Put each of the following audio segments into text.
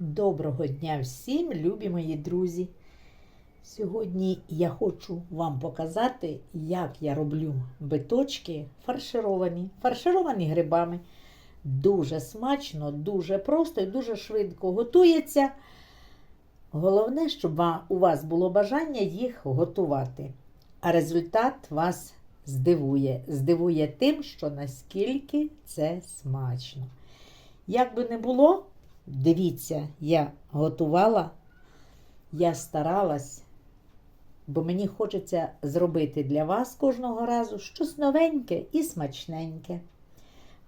Доброго дня всім, любі мої друзі. Сьогодні я хочу вам показати, як я роблю биточки фаршировані, фаршировані грибами. Дуже смачно, дуже просто і дуже швидко готується. Головне, щоб у вас було бажання їх готувати. А результат вас здивує. Здивує тим, що наскільки це смачно. Як би не було, дивіться, я готувала, я старалась, бо мені хочеться зробити для вас кожного разу щось новеньке і смачненьке.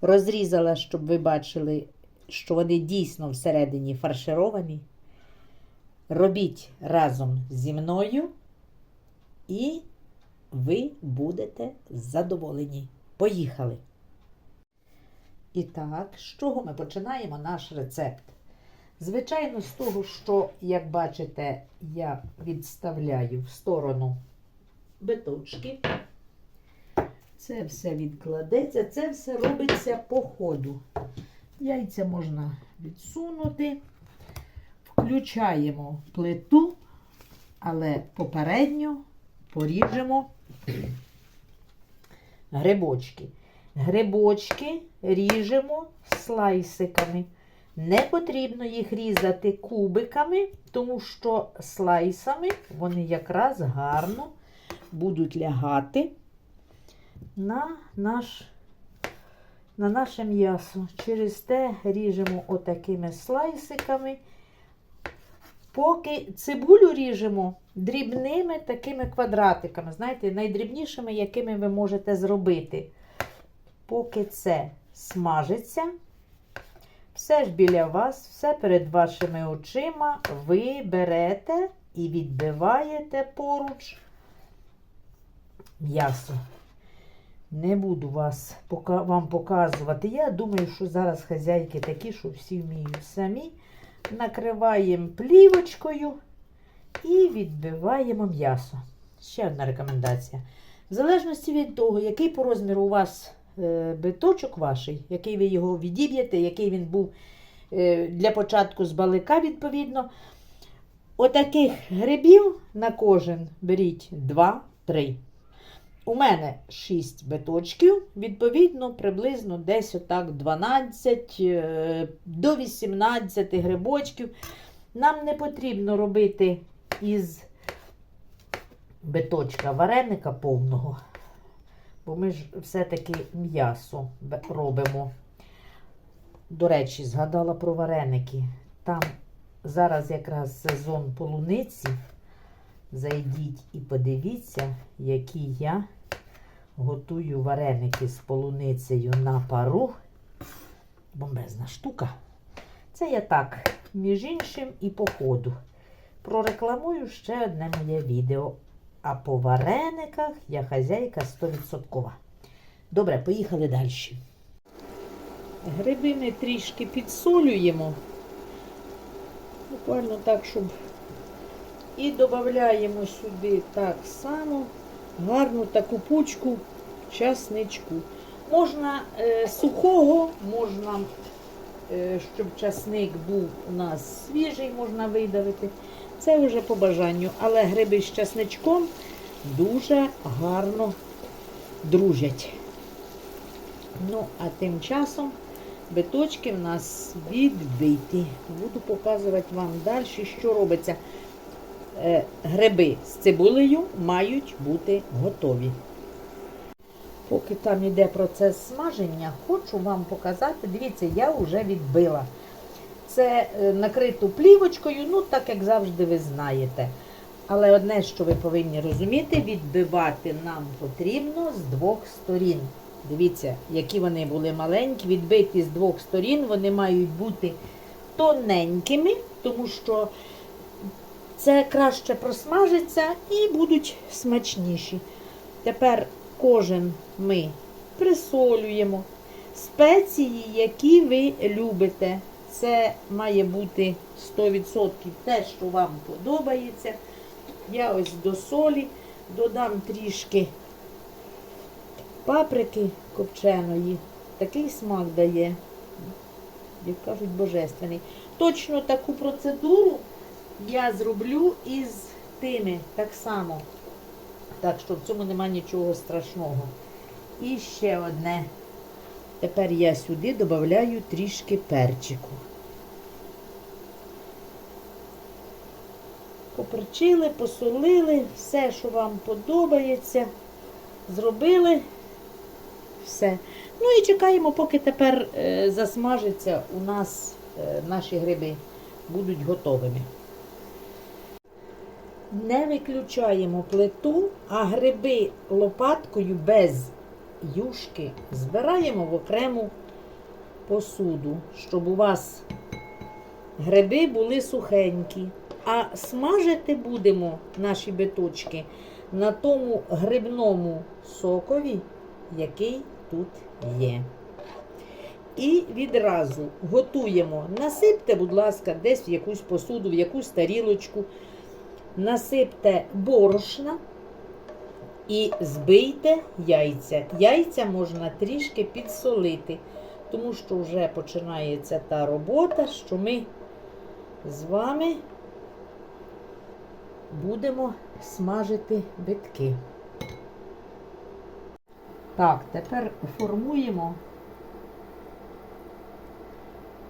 Розрізала, щоб ви бачили, що вони дійсно всередині фаршировані. Робіть разом зі мною, і ви будете задоволені. Поїхали! І так, з чого ми починаємо наш рецепт? Звичайно, з того, що, як бачите, я відставляю в сторону биточки. Це все відкладеться, це все робиться по ходу. Яйця можна відсунути. Включаємо плиту, але попередньо поріжемо грибочки. Грибочки ріжемо слайсиками. Не потрібно їх різати кубиками, тому що слайсами вони якраз гарно будуть лягати на, наш, на наше м'ясо. Через те ріжемо отакими слайсиками. Поки цибулю ріжемо дрібними такими квадратиками, знаєте, найдрібнішими, якими ви можете зробити. Поки це смажиться, все ж біля вас, все перед вашими очима, ви берете і відбиваєте поруч м'ясо. Не буду вас, вам показувати. Я думаю, що зараз хазяйки такі, що всі вміють самі. Накриваємо плівочкою і відбиваємо м'ясо. Ще одна рекомендація. В залежності від того, який по розміру у вас биточок ваш, який ви його відіб'єте, який він був е, для початку з балика, відповідно. Отаких грибів на кожен беріть 2-3. У мене 6 биточків, відповідно, приблизно десь отак 12 е, до 18 грибочків. Нам не потрібно робити із биточка вареника повного, бо ми ж все-таки м'ясо робимо. До речі, згадала про вареники. Там зараз якраз сезон полуниці. Зайдіть і подивіться, які я готую вареники з полуницею на пару. Бомбезна штука. Це я так, між іншим, і по ходу. Прорекламую ще одне моє відео. А по варениках я хазяйка 100%. Добре, поїхали далі. Гриби ми трішки підсолюємо. Буквально так, щоб і додаємо сюди так само гарну таку пучку часничку. Можна е, сухого, можна, е, щоб часник був у нас свіжий, можна видавити. Це вже по бажанню. Але гриби з часничком дуже гарно дружать. Ну, а тим часом биточки в нас відбиті. Буду показувати вам далі, що робиться. Е, Гриби з цибулею мають бути готові. Поки там йде процес смаження, хочу вам показати, дивіться, я вже відбила. Це е, накриту плівочкою, ну так як завжди ви знаєте. Але одне, що ви повинні розуміти, відбивати нам потрібно з двох сторін. Дивіться, які вони були маленькі, відбиті з двох сторін, вони мають бути тоненькими, тому що це краще просмажиться і будуть смачніші. Тепер кожен ми присолюємо. Спеції, які ви любите. Це має бути 100% те, що вам подобається. Я ось до солі додам трішки паприки копченої. Такий смак дає, як кажуть, божественний. Точно таку процедуру я зроблю із тими так само. Так що в цьому нема нічого страшного. І ще одне. Тепер я сюди додаю трішки перчику. Поперчили, посолили, все, що вам подобається, зробили все. Ну і чекаємо, поки тепер е, засмажиться у нас е, наші гриби будуть готовими. Не виключаємо плиту, а гриби лопаткою без юшки збираємо в окрему посуду, щоб у вас гриби були сухенькі. А смажити будемо наші биточки на тому грибному сокові, який тут є. І відразу готуємо. Насипте, будь ласка, десь в якусь посуду, в якусь тарілочку. Насипте борошна і збийте яйця. Яйця можна трішки підсолити, тому що вже починається та робота, що ми з вами будемо смажити битки. Так, тепер формуємо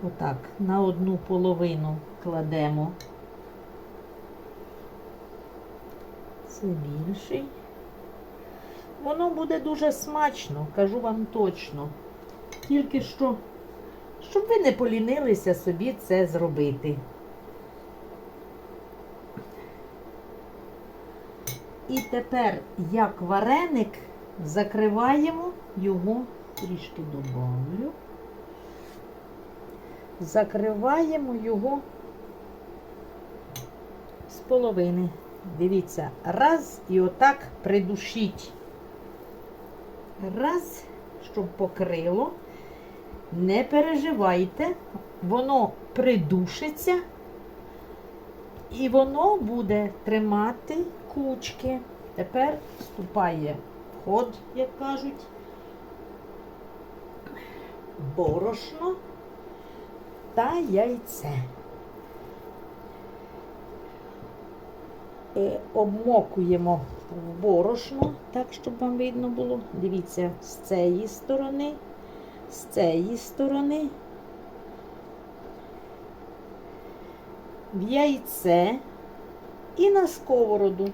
отак, на одну половину кладемо. Це більший. Воно буде дуже смачно, кажу вам точно. Тільки що, щоб ви не полінилися собі це зробити. І тепер, як вареник, закриваємо його, трішки добавлю. Закриваємо його з половини. Дивіться, раз і отак придушіть. Раз, щоб покрило. Не переживайте, воно придушиться і воно буде тримати кучки. Тепер вступає в ход, як кажуть, борошно та яйце. Обмокуємо в борошно, так, щоб вам видно було. Дивіться, з цієї сторони, з цієї сторони, в яйце і на сковороду.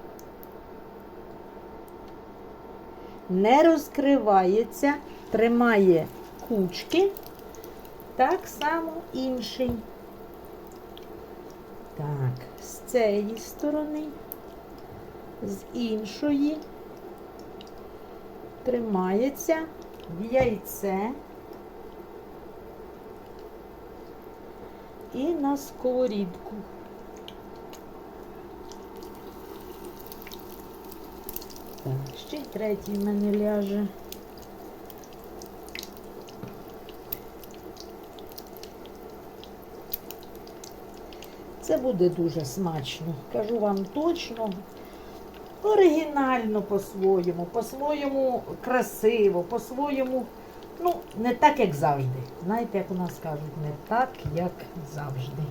Не розкривається, тримає кучки, так само інший. Так, з цієї сторони, з іншої тримається в яйце і на сковорідку. Так, ще й третій мене ляже. Це буде дуже смачно. Кажу вам точно. Оригінально по-своєму, по-своєму красиво, по-своєму, ну, не так, як завжди. Знаєте, як у нас кажуть, не так, як завжди.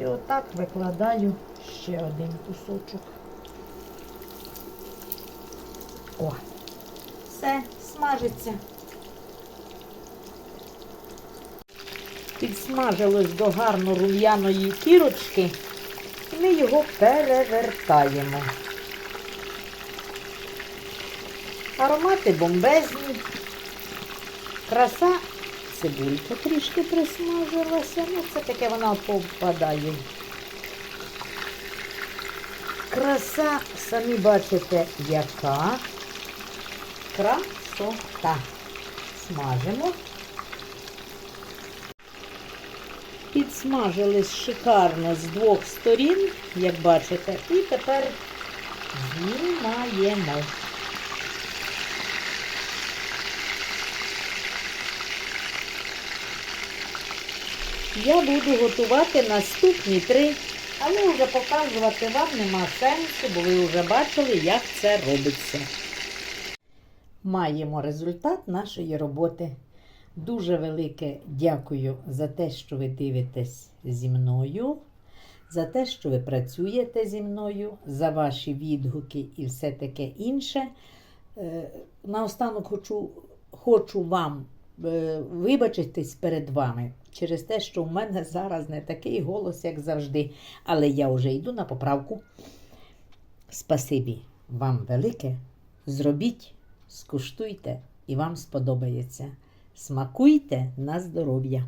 І отак викладаю ще один кусочок. О, все, смажиться. Підсмажилось до гарно рум'яної кірочки, і ми його перевертаємо. Аромати бомбезні. Краса цибулька трішки присмажилася. Ну, це таке вона попадає. Краса, самі бачите, яка красота. Смажимо. Підсмажились шикарно з двох сторін, як бачите, і тепер знімаємо. Я буду готувати наступні три, але вже показувати вам нема сенсу, бо ви вже бачили, як це робиться. Маємо результат нашої роботи. Дуже велике дякую за те, що ви дивитесь зі мною, за те, що ви працюєте зі мною, за ваші відгуки і все таке інше. Е, Наостанок хочу, хочу вам е, вибачитись перед вами через те, що в мене зараз не такий голос, як завжди. Але я вже йду на поправку. Спасибі вам велике. Зробіть, скуштуйте і вам сподобається. Смакуйте на здоров'я.